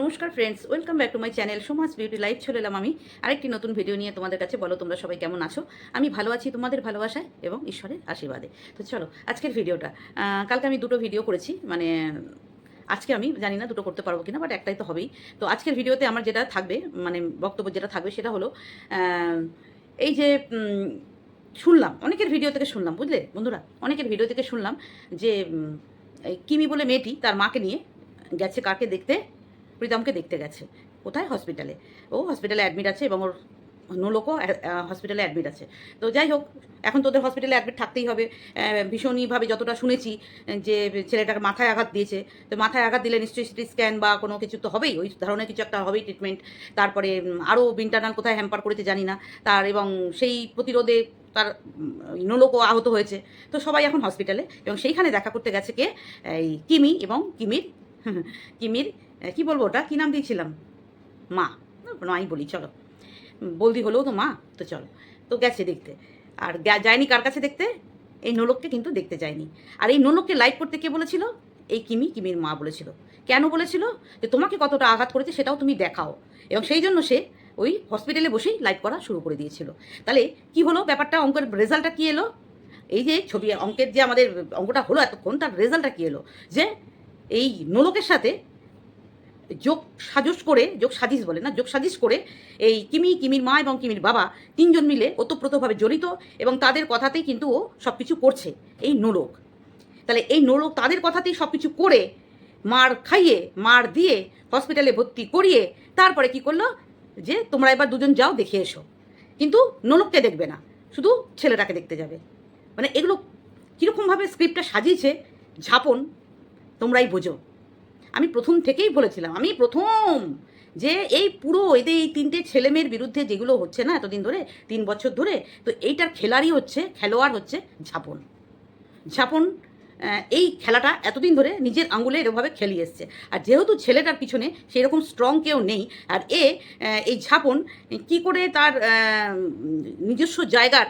নমস্কার friends welcome back to my channel Samaj beauty life চলে এলাম আমি। আরেকটি নতুন ভিডিও নিয়ে তোমাদের কাছে। বলো, তোমরা সবাই কেমন আছো? আমি ভালো আছি তোমাদের ভালোবাসায় এবং ঈশ্বরের আশীর্বাদে। তো চলো, আজকের ভিডিওটা কালকে আমি দুটো ভিডিও করেছি মানে আজকে আমি জানি না দুটো করতে পারব কিনা বাট একটাই তো হবেই। তো আজকের ভিডিওতে আমার যেটা থাকবে মানে বক্তব্য যেটা থাকবে, সেটা হলো এই যে শুনলাম, অনেকের ভিডিও থেকে শুনলাম, বুঝলে বন্ধুরা? অনেকের ভিডিও থেকে শুনলাম যে কিমি বলে মেয়েটি তার মাকে নিয়ে গেছে কাকে দেখতে প্রীতমকে দেখতে গেছে। কোথায়? হসপিটালে ও হসপিটালে অ্যাডমিট আছে এবং ওর নোলোকও হসপিটালে অ্যাডমিট আছে। তো যাই হোক, এখন তোদের হসপিটালে অ্যাডমিট থাকতেই হবে। ভীষণইভাবে যতটা শুনেছি যে ছেলেটাকে মাথায় আঘাত দিয়েছে। তো মাথায় আঘাত দিলে নিশ্চয়ই সিটি স্ক্যান বা কোনো কিছু তো হবেই। ওই ধরনের কিছু একটা হবেই ট্রিটমেন্ট তারপরে আরও ইন্টারনাল কোথায় হ্যাম্পার করেছে জানি না। তার এবং সেই প্রতিরোধে তার নোলকও আহত হয়েছে। তো সবাই এখন হসপিটালে এবং সেইখানে দেখা করতে গেছে কে? এই কিমি এবং কিমির কিমির কি বলব ওটা? কী নাম দিয়েছিলাম? মা। মাই বলি, চলো। বলদি হলেও তো মা, তো চলো। তো গেছে দেখতে। আর যায়নি কার কাছে দেখতে? এই নোলককে কিন্তু দেখতে যায়নি। আর এই নোলককে লাইভ করতে কে বলেছিল? এই কিমি, কিমির মা বলেছিল। কেন বলেছিল? যে তোমাকে কতটা আঘাত করেছে সেটাও তুমি দেখাও। এবং সেই জন্য সে ওই হসপিটালে বসেই লাইভ করা শুরু করে দিয়েছিল। তাহলে কি হলো ব্যাপারটা? অঙ্কের রেজাল্টটা কী এলো? এই যে ছবি, অঙ্কের যে আমাদের অঙ্কটা হলো এতক্ষণ, তার রেজাল্টটা কী এলো? যে এই নোলকের সাথে যোগ সাজস করে, যোগ সাজিশ বলে না, যোগ সাজিশ করে এই কিমি, কিমির মা এবং কিমির বাবা তিনজন মিলে ওতপ্রোতভাবে জড়িত এবং তাদের কথাতেই কিন্তু ও সব কিছু করছে, এই নোলক তাহলে এই নোলক তাদের কথাতেই সব কিছু করে, মার খাইয়ে, মার দিয়ে হসপিটালে ভর্তি করিয়ে তারপরে কি করল? যে তোমরা এবার দুজন যাও, দেখে এসো। কিন্তু নোলককে দেখবে না, শুধু ছেলেটাকে দেখতে যাবে। মানে এগুলো কীরকমভাবে স্ক্রিপ্টটা সাজিয়েছে, ঝাপন, তোমরাই বোঝো। আমি প্রথম থেকেই বলেছিলাম, আমি প্রথম যে এই পুরো এদের এই তিনটে ছেলেমেয়ের বিরুদ্ধে যেগুলো হচ্ছে না এতদিন ধরে, তিন বছর ধরে, তো এইটার খেলারই হচ্ছে, খেলোয়াড় হচ্ছে ঝাপন। ঝাপন এই খেলাটা এতদিন ধরে নিজের আঙুলে এরকমভাবে খেলিয়ে এসছে। আর যেহেতু ছেলেটার পিছনে সেরকম স্ট্রং কেউ নেই, আর এ এই ঝাপন কি করে তার নিজস্ব জায়গার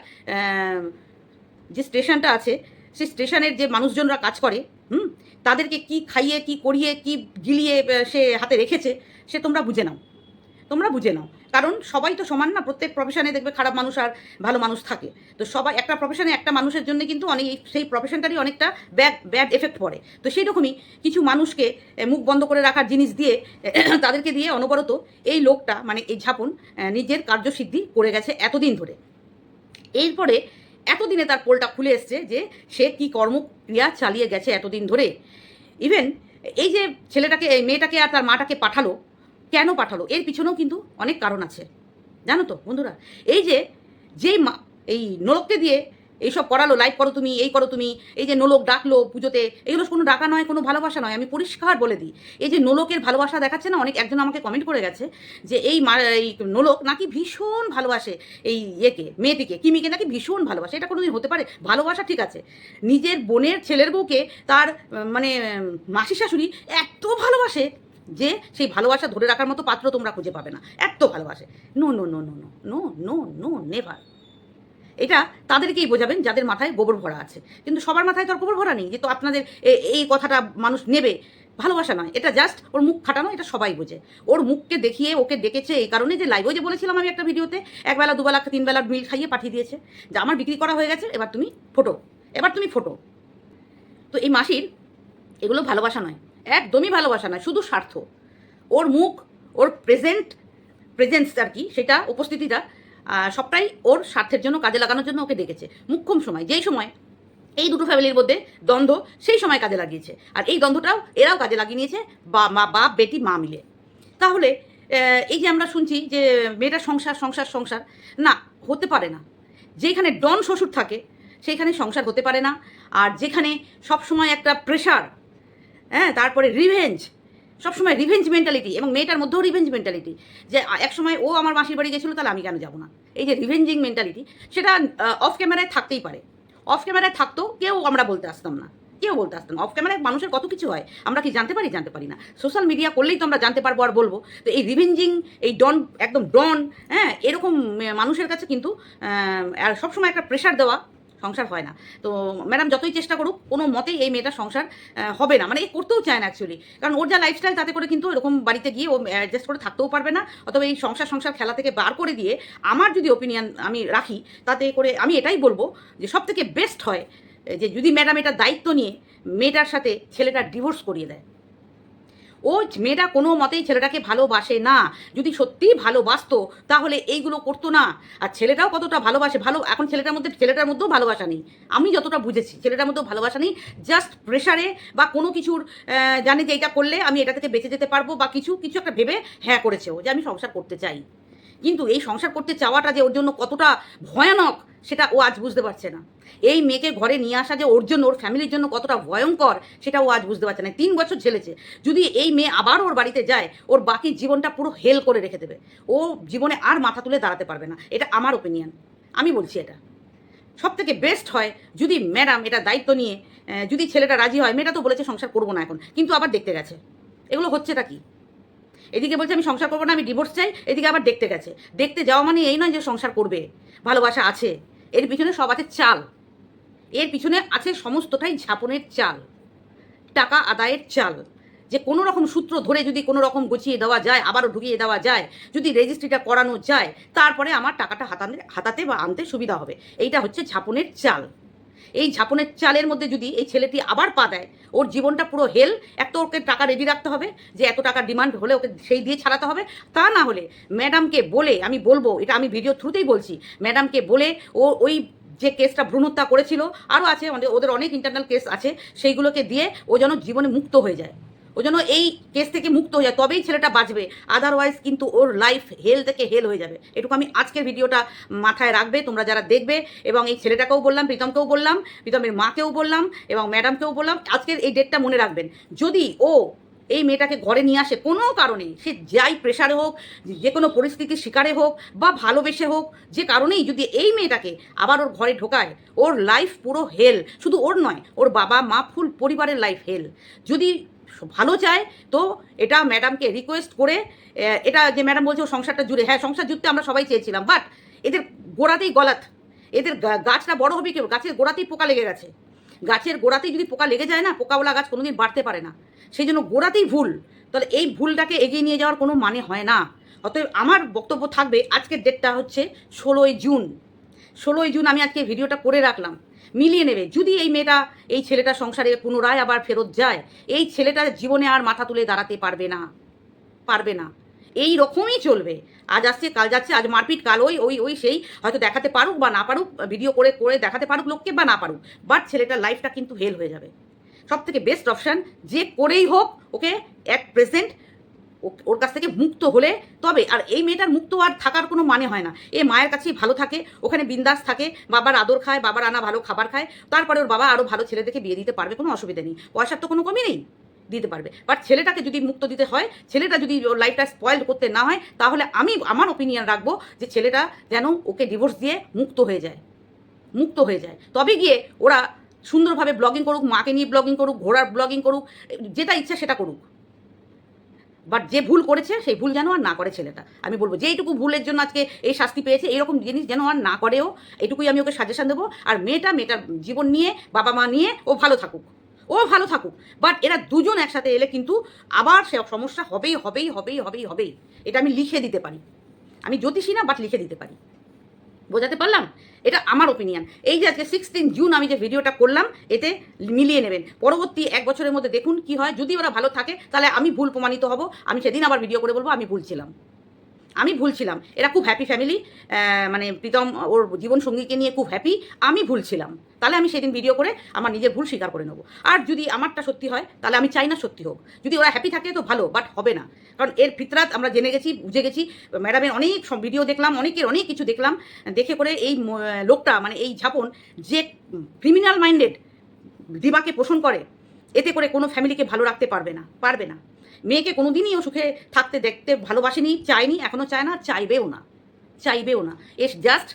যে স্টেশনটা আছে সেই স্টেশনের যে মানুষজনরা কাজ করে, হুম, তাদেরকে কি খাইয়ে, কি করিয়ে, কি গিলিয়ে সে হাতে রেখেছে, সে তোমরা বুঝে নাও। তোমরা বুঝে নাও। কারণ সবাই তো সমান না, প্রত্যেক প্রফেশনে দেখবে খারাপ মানুষ আর ভালো মানুষ থাকে। তো সবাই, একটা প্রফেশনে একটা মানুষের জন্য কিন্তু অনেক, সেই প্রফেশনটারই অনেকটা ব্যাড ব্যাড এফেক্ট পড়ে। তো সেই রকমই কিছু মানুষকে মুখ বন্ধ করে রাখার জিনিস দিয়ে, তাদেরকে দিয়ে অনবরত এই লোকটা মানে এই ঝাপন নিজের কার্যসিদ্ধি করে গেছে এতদিন ধরে। এরপরে এতদিনে তার পোলটা খুলে এসছে যে সে কি কর্মক্রিয়া চালিয়ে গেছে এতদিন ধরে। ইভেন এই যে ছেলেটাকে, এই মেয়েটাকে আর তার মাটাকে পাঠালো, কেন পাঠালো? এর পিছনেও কিন্তু অনেক কারণ আছে। জানো তো বন্ধুরা, এই যে, যেই মা এই নরককে দিয়ে এইসব করালো লাইভ করো তুমি, এই করো তুমি, এই যে নোলক ডাকলো পুজোতে, এগুলো কোনো ডাকা নয়, কোনো ভালোবাসা নয়, আমি পরিষ্কার বলে দিই। এই যে নোলকের ভালোবাসা দেখাচ্ছে না, অনেক একজন আমাকে কমেন্ট করে গেছে যে এই এই নোলক নাকি ভীষণ ভালোবাসে এই ইয়েকে, মেয়েটিকে, কিমিকে নাকি ভীষণ ভালোবাসে, এটা কোনোদিন হতে পারে? ভালোবাসা ঠিক আছে, নিজের বোনের ছেলের বউকে তার মানে মাসি শাশুড়ি এত ভালোবাসে যে সেই ভালোবাসা ধরে রাখার মতো পাত্র তোমরা খুঁজে পাবে না, এত ভালোবাসে। No no no no no no no no never এটা তাদেরকেই বোঝাবেন যাদের মাথায় গোবর ভরা আছে। কিন্তু সবার মাথায় তো আর গোবর ভরা নেই যে তো আপনাদের এই কথাটা মানুষ নেবে। ভালোবাসা নয়, এটা জাস্ট ওর মুখ খাটানো, এটা সবাই বোঝে। ওর মুখকে দেখিয়ে, ওকে ডেকেছে এই কারণে যে লাইভ যে বলেছিলাম আমি একটা ভিডিওতে, একবেলা দুবেলা তিনবেলা মিল খাইয়ে পাঠিয়ে দিয়েছে। যে আমার বিক্রি করা হয়ে গেছে, এবার তুমি ফটো। এবার তুমি ফটো। তো এই মাসির এগুলো ভালোবাসা নয়, একদমই ভালোবাসা নয়, শুধু স্বার্থ। ওর মুখ, ওর প্রেজেন্ট প্রেজেন্স আর কি, সেটা, উপস্থিতিটা সবটাই ওর স্বার্থের জন্য, কাজে লাগানোর জন্য ওকে ডেকেছে। মুখ্যম সময়, যেই সময় এই দুটো ফ্যামিলির মধ্যে দ্বন্দ্ব, সেই সময় কাজে লাগিয়েছে। আর এই দ্বন্দ্বটাও এরাও কাজে লাগিয়ে নিয়েছে, বা মা বাপ বেটি, মা মিলে। তাহলে এই যে আমরা শুনছি যে মেয়েটার সংসার সংসার সংসার, না, হতে পারে না। যেখানে ডন শ্বশুর থাকে, সেইখানে সংসার হতে পারে না। আর যেখানে সবসময় একটা প্রেশার হ্যাঁ তারপরে রিভেঞ্জ সবসময় রিভেঞ্জ মেন্টালিটি এবং মেয়েটার মধ্যেও রিভেঞ্জ মেন্টালিটি যে এক সময় ও আমার মাসির বাড়ি গেছিল, তাহলে আমি কেন যাব না? এই যে রিভেঞ্জিং মেন্টালিটি সেটা অফ ক্যামেরায় থাকতেই পারে। অফ ক্যামেরায় থাকতেও কেউ আমরা বলতে আসতাম না। কেউ বলতে আসতাম অফ ক্যামেরায় মানুষের কত কিছু হয়, আমরা কি জানতে পারি জানতে পারি না। সোশ্যাল মিডিয়া করলেই তো আমরা জানতে পারব আর বলব। তো এই রিভেঞ্জিং এই ডন একদম ডন হ্যাঁ এরকম মানুষের কাছে কিন্তু সবসময় একটা প্রেশার দেওয়া সংসার হয় না। তো ম্যাডাম যতই চেষ্টা করুক, কোনো মতেই এই মেয়েটার সংসার হবে না। মানে এ করতেও চায় না অ্যাকচুয়ালি কারণ ওর যা লাইফস্টাইল তাতে করে কিন্তু এরকম বাড়িতে গিয়ে ও অ্যাডজাস্ট করে থাকতেও পারবে না। অথবা এই সংসার সংসার খেলা থেকে বার করে দিয়ে আমার যদি ওপিনিয়ন আমি রাখি, তাতে করে আমি এটাই বলব যে সব থেকে বেস্ট হয় যে যদি ম্যাডাম এটা দায়িত্ব নিয়ে মেয়েটার সাথে ছেলেটা ডিভোর্স করিয়ে দেয়। ও মেয়েটা কোনো মতেই ছেলেটাকে ভালোবাসে না। যদি সত্যিই ভালোবাসতো, তাহলে এইগুলো করতো না। আর ছেলেটাও কতটা ভালোবাসে, ভালো, এখন ছেলেটার মধ্যে, ছেলেটার মধ্যেও ভালোবাসা নেই। আমি যতটা বুঝেছি, ছেলেটার মধ্যেও ভালোবাসা নেই। জাস্ট প্রেশারে বা কোনো কিছুর জানে যে এটা করলে আমি এটা থেকে বেঁচে যেতে পারব বা কিছু কিছু একটা ভেবে হ্যাঁ করেছে ও, যে আমি সংসার করতে চাই। কিন্তু এই সংসার করতে চাওয়াটা যে ওর জন্য কতটা ভয়ানক সেটা ও আজ বুঝতে পারছে না। এই মেয়েকে ঘরে নিয়ে আসা যে ওর জন্য, ওর ফ্যামিলির জন্য কতটা ভয়ঙ্কর, সেটা ও আজ বুঝতে পারছে না। তিন বছর ঝেলেছে যদি এই মেয়ে আবার ওর বাড়িতে যায়, ওর বাকি জীবনটা পুরো হেল করে রেখে দেবে। ও জীবনে আর মাথা তুলে দাঁড়াতে পারবে না। এটা আমার ওপিনিয়ন আমি বলছি এটা। সব থেকে বেস্ট হয় যদি ম্যাডাম এটা দায়িত্ব নিয়ে যদি ছেলেটা রাজি হয়, মেয়েটা তো বলেছে সংসার করব না এখন, কিন্তু আবার দেখতে গেছে। এগুলো হচ্ছেটা কি? এদিকে বলছে, আমি সংসার করব না, আমি ডিভোর্স চাই। এদিকে আবার দেখতে গেছে। দেখতে যাওয়া মানে এই নয় যে সংসার করবে। ভালোবাসা আছে। এর পিছনে সব আছে চাল। এর পিছনে আছে সমস্তটাই ঝাপনের চাল, টাকা আদায়ের চাল। যে কোনো রকম সূত্র ধরে যদি কোনো রকম গুছিয়ে দেওয়া যায়, আবারও ঢুকিয়ে দেওয়া যায়, যদি রেজিস্ট্রিটা করানো যায়, তারপরে আমার টাকাটা হাতাতে হাতাতে বা আনতে সুবিধা হবে। এইটা হচ্ছে ঝাপনের চাল। এই ঝাপনের চালের মধ্যে যদি এই ছেলেটি আবার পা দেয়, ওর জীবনটা পুরো হেল এক তো ওকে টাকা রেডি রাখতে হবে, যে এত টাকা ডিমান্ড হলে ওকে সেই দিয়ে ছাড়াতে হবে, তা না হলে ম্যাডামকে বলে, আমি বলব, এটা আমি ভিডিও থ্রুতেই বলছি ম্যাডামকে বলে ও ওই যে কেসটা ভ্রূণত্যা করেছিল আরও আছে, আমাদের, ওদের অনেক ইন্টারনাল কেস আছে, সেইগুলোকে দিয়ে ও যেন জীবনে মুক্ত হয়ে যায়। ও যেন এই কেস থেকে মুক্ত হয়ে যায়, তবেই ছেলেটা বাঁচবে। আদারওয়াইজ কিন্তু ওর লাইফ হেল থেকে হেল হয়ে যাবে। এটুকু আমি আজকের ভিডিওটা মাথায় রাখবে, তোমরা যারা দেখবে, এবং এই ছেলেটাকেও বললাম, প্রীতমকেও বললাম, প্রীতমের মাকেও বললাম, এবং ম্যাডামকেও বললাম, আজকের এই ডেটটা মনে রাখবেন। যদি ও এই মেয়েটাকে ঘরে নিয়ে আসে, কোনো কারণে সে যাই প্রেশারে হোক, যে কোনো পরিস্থিতির শিকারে হোক, বা ভালোবেসে হোক, যে কারণেই যদি এই মেয়েটাকে আবার ওর ঘরে ঢোকায়, ওর লাইফ পুরো হেল শুধু ওর নয়, ওর বাবা মা ফুল পরিবারের লাইফ হেল যদি ভালো চায়, তো এটা ম্যাডামকে রিকোয়েস্ট করে এটা যে ম্যাডাম বলছে ও সংসারটা জুড়ে হ্যাঁ সংসার জুড়তে আমরা সবাই চেয়েছিলাম বাট এদের গোড়াতেই গলাত, এদের গাছটা বড় হবে কেউ গাছের গোড়াতেই পোকা লেগে গেছে। গাছের গোড়াতেই যদি পোকা লেগে যায় না, পোকাওয়ালা গাছ কোনোদিন বাড়তে পারে না। সেই জন্য গোড়াতেই ভুল। তাহলে এই ভুলটাকে এগিয়ে নিয়ে যাওয়ার কোনো মানে হয় না। অতএব আমার বক্তব্য থাকবে, আজকের ডেটটা হচ্ছে ষোলোই জুন। ষোলোই জুন আমি আজকে ভিডিওটা করে রাখলাম। মিলিয়ে নেবে। যদি এই মেয়েটা এই ছেলেটা সংসারে পুনরায় আবার ফেরত যায়, এই ছেলেটা জীবনে আর মাথা তুলে দাঁড়াতে পারবে না। পারবে না। এই রকমই চলবে। আজ আসছে, কাল যাচ্ছে, আজ মারপিট, কাল ওই ওই ওই সেই। হয়তো দেখাতে পারুক বা না পারুক ভিডিও করে করে দেখাতে পারুক লোককে বা না পারুক। বাট ছেলেটার লাইফটা কিন্তু হেল হয়ে যাবে। সব থেকে বেস্ট অপশান যে করেই হোক, ওকে অ্যাট প্রেজেন্ট ওর কাছ থেকে মুক্ত হলে তবে, আর এই মেয়েটার মুক্ত আর থাকার কোনো মানে হয় না। এ মায়ের কাছেই ভালো থাকে, ওখানে বিন্দাস থাকে, বাবার আদর খায়, বাবার আনা ভালো খাবার খায়, তারপরে ওর বাবা আরও ভালো ছেলে দেখে বিয়ে দিতে পারবে, কোনো অসুবিধা নেই। পয়সার তো কোনো কমই নেই, দিতে পারবে। বাট ছেলেটাকে যদি মুক্ত দিতে হয়, ছেলেটা যদি ওর লাইফটা স্পয়েল করতে না হয়, তাহলে আমি, আমার ওপিনিয়ন রাখব যে ছেলেটা যেন ওকে ডিভোর্স দিয়ে মুক্ত হয়ে যায়। মুক্ত হয়ে যায়। তবে গিয়ে ওরা সুন্দরভাবে ব্লগিং করুক, মাকে নিয়ে ব্লগিং করুক, ঘোড়ার ব্লগিং করুক, যেটা ইচ্ছা সেটা করুক। বাট যে ভুল করেছে, সেই ভুল যেন আর না করে ছেলেটা। আমি বলব যে এইটুকু ভুলের জন্য আজকে এই শাস্তি পেয়েছে, এরকম জিনিস যেন আর না করেও, এটুকুই আমি ওকে সাজেশন দেবো। আর মেয়েটা, মেয়েটার জীবন নিয়ে, বাবা মা নিয়ে, ও ভালো থাকুক। ও ভালো থাকুক। বাট এরা দুজন একসাথে এলে কিন্তু আবার সে সমস্যা হবেই হবেই হবেই হবেই হবেই। এটা আমি লিখে দিতে পারি। আমি জ্যোতিষী না বাট লিখে দিতে পারি। বোঝাতে পারলাম? এটা আমার ওপিনিয়ন এই যে আজকে সিক্সটিন জুন আমি যে ভিডিওটা করলাম, এতে মিলিয়ে নেবেন। পরবর্তী এক বছরের মধ্যে দেখুন কি হয়। যদি ওরা ভালো থাকে, তাহলে আমি ভুল প্রমাণিত হব। আমি সেদিন আবার ভিডিও করে বলব, আমি ভুল ছিলাম। আমি ভুল ছিলাম। এরা খুব হ্যাপি ফ্যামিলি মানে প্রীতম ওর জীবন সঙ্গীকে নিয়ে খুব হ্যাপি আমি ভুল ছিলাম। তাহলে আমি সেদিন ভিডিও করে আমার নিজের ভুল স্বীকার করে নেব। আর যদি আমারটা সত্যি হয়, তাহলে আমি চাই না সত্যি হোক। যদি ওরা হ্যাপি থাকে তো ভালো বাট হবে না। কারণ এর ফিতরাত আমরা জেনে গেছি, বুঝে গেছি ম্যাডামের অনেক ভিডিও দেখলাম, অনেকের অনেক কিছু দেখলাম, দেখে করে এই লোকটা মানে এই ঝাপন, যে ক্রিমিনাল মাইন্ডেড দিবাকে পোষণ করে, এতে করে কোনো ফ্যামিলিকে ভালো রাখতে পারবে না পারবে না। মেয়েকে কোনোদিনই ও সুখে থাকতে, দেখতে ভালোবাসেনি, চায়নি এখনও চায় না, চাইবেও না চাইবেও না। এস জাস্ট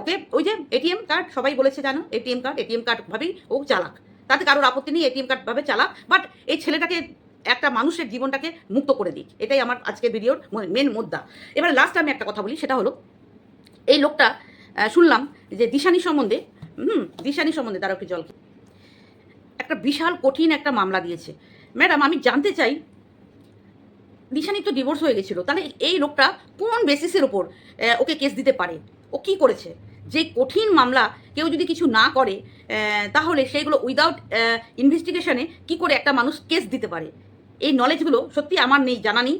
ওকে ওই যে এটিএম কার্ড সবাই বলেছে জানো এটিএম কার্ড এটিএম কার্ড ভাবেই ও চালাক। তাতে কারোর আপত্তি নেই এটিএম কার্ড ভাবে চালাক বাট এই ছেলেটাকে, একটা মানুষের জীবনটাকে মুক্ত করে দিক। এটাই আমার আজকের ভিডিওর মেন মুদ্রা। এবার লাস্ট আমি একটা কথা বলি, সেটা হলো, এই লোকটা শুনলাম যে দিশানি সম্বন্ধে, হুম, দিশানি সম্বন্ধে তারা একটু জল একটা বিশাল কঠিন একটা মামলা দিয়েছে। ম্যাডাম, আমি জানতে চাই দিশানি তো ডিভোর্স হয়ে গেছিল, তাহলে এই লোকটা কোন বেসিসের ওপর ওকে কেস দিতে পারে? ও কি করেছে? যে কঠিন মামলা কেউ যদি কিছু না করে তাহলে সেইগুলো উইদাউট ইনভেস্টিগেশনে কি করে একটা মানুষ কেস দিতে পারে? এই নলেজগুলো সত্যি আমার নেই, জানা নেই।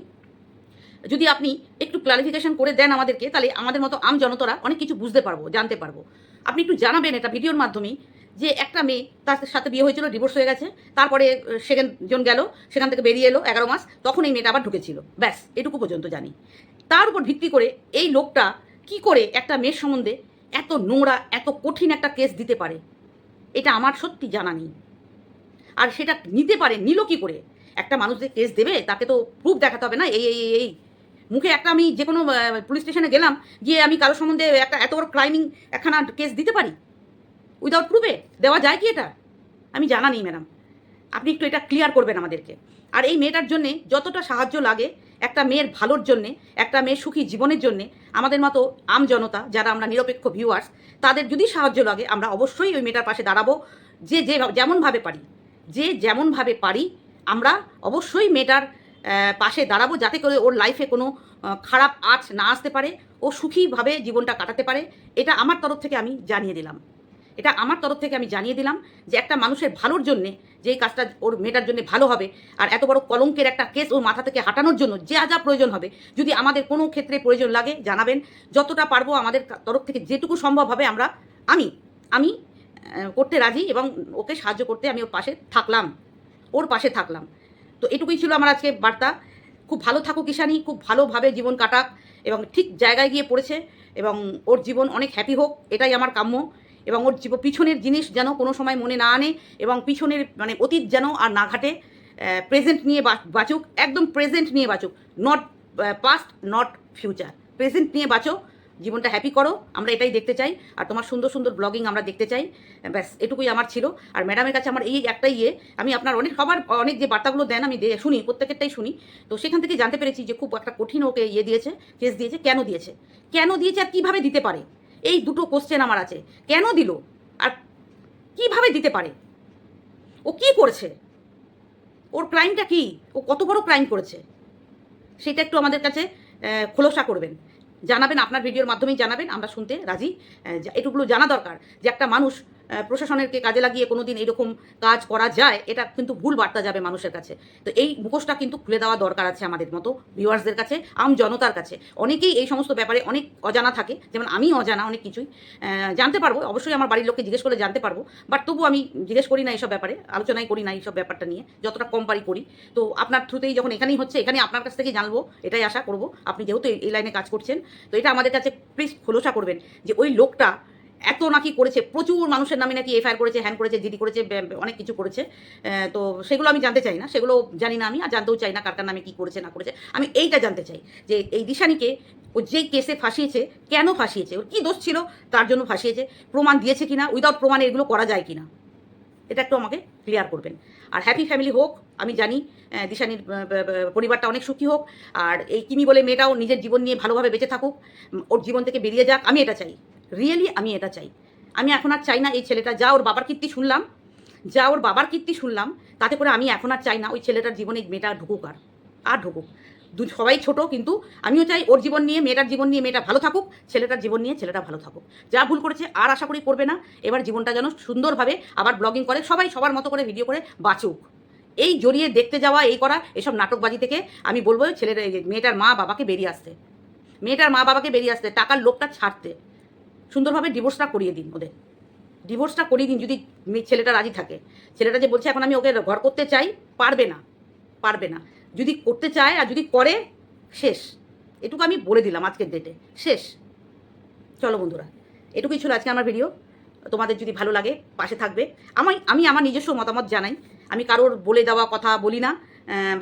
যদি আপনি একটু ক্লারিফিকেশন করে দেন আমাদেরকে, তাহলে আমাদের মতো আম জনতারা অনেক কিছু বুঝতে পারব, জানতে পারব। আপনি একটু জানাবেন এটা ভিডিওর মাধ্যমেই যে একটা মেয়ে তার সাথে বিয়ে হয়েছিল ডিভোর্স হয়ে গেছে তারপরে সেকেন্ড জন গেল সেখান থেকে বেরিয়ে এলো এগারো মাস তখন এই মেয়েটা আবার ঢুকেছিল। ব্যাস এটুকু পর্যন্ত জানি। তার উপর ভিত্তি করে এই লোকটা কি করে একটা মেয়ের সম্বন্ধে এত নোংরা এত কঠিন একটা কেস দিতে পারে? এটা আমার সত্যি জানা নেই। আর সেটা নিতে পারে নিল কি করে? একটা মানুষ যে কেস দেবে তাকে তো প্রুফ দেখাতে হবে না এই এই এই, মুখে একটা আমি যে কোনো পুলিশ স্টেশনে গেলাম গিয়ে আমি কারোর সম্বন্ধে একটা এত বড় ক্রাইমিং একখানা কেস দিতে পারি? উইদাউট প্রুফে দেওয়া যায় কি এটা? আমি জানা নেই, ম্যাডাম। আপনি একটু এটা ক্লিয়ার করবেন আমাদেরকে। আর এই মেয়েটার জন্যে যতটা সাহায্য লাগে, একটা মেয়ের ভালোর জন্যে, একটা মেয়ের সুখী জীবনের জন্যে, আমাদের মতো আম জনতা, যারা আমরা নিরপেক্ষ ভিউয়ার্স তাদের যদি সাহায্য লাগে, আমরা অবশ্যই ওই মেয়েটার পাশে দাঁড়াবো। যে যে যেমনভাবে পারি, যে যেমনভাবে পারি, আমরা অবশ্যই মেয়েটার পাশে দাঁড়াবো যাতে করে ওর লাইফে কোনো খারাপ আঁচ না আসতে পারে, ও সুখীভাবে জীবনটা কাটাতে পারে। এটা আমার তরফ থেকে আমি জানিয়ে দিলাম। এটা আমার তরফ থেকে আমি জানিয়ে দিলাম যে একটা মানুষের ভালোর জন্যে যে কাজটা ওর মেয়েটার জন্য ভালো হবে আর এত বড় কলঙ্কের একটা কেস ওর মাথা থেকে হাঁটানোর জন্য যা যা প্রয়োজন হবে, যদি আমাদের কোনো ক্ষেত্রে প্রয়োজন লাগে জানাবেন। যতটা পারব আমাদের তরফ থেকে যেটুকু সম্ভব হবে আমরা, আমি আমি করতে রাজি এবং ওকে সাহায্য করতে আমি ওর পাশে থাকলাম, ওর পাশে থাকলাম। তো এটুকুই ছিল আমার আজকে বার্তা। খুব ভালো থাকুক ঈশানি, খুব ভালোভাবে জীবন কাটাক এবং ঠিক জায়গায় গিয়ে পড়েছে এবং ওর জীবন অনেক হ্যাপি হোক, এটাই আমার কাম্য। এবং ওর পিছনের জিনিস যেন কোনো সময় মনে না আনে এবং পিছনের মানে অতীত যেন আর না ঘাটে প্রেজেন্ট নিয়ে বাঁচুক, একদম প্রেজেন্ট নিয়ে বাঁচুক not past not future present নিয়ে বাঁচো, জীবনটা হ্যাপি করো, আমরা এটাই দেখতে চাই। আর তোমার সুন্দর সুন্দর ব্লগিং আমরা দেখতে চাই। ব্যাস, এটুকুই আমার ছিল। আর ম্যাডামের কাছে আমার এই একটাই ইয়ে আমি আপনার অনেক সবার, অনেক যে বার্তাগুলো দেন, আমি শুনি, প্রত্যেকেরটাই শুনি। তো সেখান থেকে জানতে পেরেছি যে খুব একটা কঠিন ওকে ইয়ে দিয়েছে কেস দিয়েছে, কেন দিয়েছে? কেন দিয়েছে আর কীভাবে দিতে পারে? এই দুটো কোশ্চেন আমার আছে। কেন দিল? আর কীভাবে দিতে পারে? ও কি করেছে? ওর ক্রাইমটা কি? ও কত বড় ক্রাইম করেছে? সেটা একটু আমাদের কাছে খোলসা করবেন। জানাবেন আপনার ভিডিওর মাধ্যমেই জানাবেন। আমরা শুনতে রাজি। আহ, এটুকুলো জানা দরকার যে একটা মানুষ প্রশাসনেরকে কাজে লাগিয়ে কোনো দিন এইরকম কাজ করা যায়, এটা কিন্তু ভুল বার্তা যাবে মানুষের কাছে। তো এই মুখোশটা কিন্তু খুলে দেওয়া দরকার আছে আমাদের মতো ভিউয়ার্সদের কাছে, আম জনতার কাছে। অনেকেই এই সমস্ত ব্যাপারে অনেক অজানা থাকে, যেমন আমি অজানা অনেক কিছুই। জানতে পারব, অবশ্যই আমার বাড়ির লোককে জিজ্ঞেস করলে জানতে পারব বাট তবু আমি জিজ্ঞেস করি না এইসব ব্যাপারে, আলোচনাই করি না এইসব ব্যাপারটা নিয়ে, যতটা কম পারি করি। তো আপনার থ্রুতেই যখন এখানেই হচ্ছে, এখানে আপনার কাছ থেকে জানব, এটাই আশা করব। আপনি যেহেতু এই- এই লাইনে কাজ করছেন, তো এটা আমাদের কাছে প্লিজ খোলসা করবেন যে ওই লোকটা এত নাকি করেছে, প্রচুর মানুষের নামে নাকি এফআইআর করেছে, হ্যান করেছে, জিডি করেছে অনেক কিছু করেছে। তো সেগুলো আমি জানতে চাই না, সেগুলো জানি না আমি আর জানতেও চাই না কার কার নামে কী করেছে, না করেছে। আমি এইটা জানতে চাই যে এই দিশানিকে ও যেই কেসে ফাঁসিয়েছে, কেন ফাঁসিয়েছে? ওর কী দোষ ছিল? তার জন্য ফাঁসিয়েছে? প্রমাণ দিয়েছে কিনা? উইদাউট প্রমাণে এগুলো করা যায় কিনা? এটা একটু আমাকে ক্লিয়ার করবেন। আর হ্যাপি ফ্যামিলি হোক, আমি জানি দিশানির পরিবারটা অনেক সুখী হোক, আর এই কিমি বলে মেয়েটাও নিজের জীবন নিয়ে ভালোভাবে বেঁচে থাকুক ওর জীবন থেকে বেরিয়ে যাক, আমি এটা চাই। রিয়েলি আমি এটা চাই। আমি এখন আর চাই না এই ছেলেটা, যা ওর বাবার কীর্তি শুনলাম, যা ওর বাবার কীর্তি শুনলাম, তাতে করে আমি এখন আর চাই না ওই ছেলেটার জীবনে মেয়েটা ঢুকুক আর আর ঢুকুক। সবাই ছোট, কিন্তু আমিও চাই ওর জীবন নিয়ে, মেয়েটার জীবন নিয়ে মেয়েটা ভালো থাকুক, ছেলেটার জীবন নিয়ে ছেলেটা ভালো থাকুক। যা ভুল করেছে আর আশা করি করবে না, এবার জীবনটা যেন সুন্দরভাবে আবার ব্লগিং করে, সবাই সবার মতো করে ভিডিও করে বাঁচুক। এই জড়িয়ে দেখতে যাওয়া, এই করা, এসব নাটকবাজি থেকে আমি বলব ছেলের মেয়েটার মা বাবাকে বেরিয়ে আসতে। মেয়েটার মা বাবাকে বেরিয়ে আসতে, টাকার লোকটা ছাড়তে। সুন্দরভাবে ডিভোর্সটা করিয়ে দিন ওদের। ডিভোর্সটা করিয়ে দিন যদি ছেলেটা রাজি থাকে। ছেলেটা যে বলছে, এখন আমি ওকে ঘর করতে চাই পারবে না পারবে না। যদি করতে চায় আর যদি করে, শেষ। এটুকু আমি বলে দিলাম আজকের ডেটে শেষ। চলো বন্ধুরা, এটুকুই ছিল আজকে আমার ভিডিও তোমাদের যদি ভালো লাগে, পাশে থাকবে। আমি আমি আমার নিজস্ব মতামত জানাই। আমি কারোর বলে দেওয়া কথা বলি না।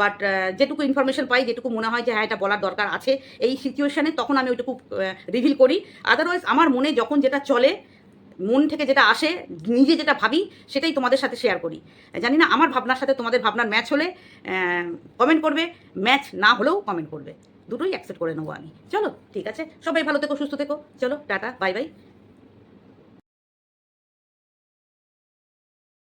বাট যেটুকু ইনফরমেশন পাই, যেটুকু মনে হয় যে হ্যাঁ এটা বলার দরকার আছে, এই সিচুয়েশানে তখন আমি ওইটুকু রিভিল করি। আদারওয়াইজ আমার মনে যখন যেটা চলে, মন থেকে যেটা আসে, নিজে যেটা ভাবি, সেটাই তোমাদের সাথে শেয়ার করি। জানি না, আমার ভাবনার সাথে তোমাদের ভাবনার ম্যাচ হলে কমেন্ট করবে ম্যাচ না হলেও কমেন্ট করবে। দুটোই অ্যাকসেপ্ট করে নেব আমি। চলো, ঠিক আছে? সবাই ভালো থেকো, সুস্থ থেকো। চলো, টাটা বাই বাই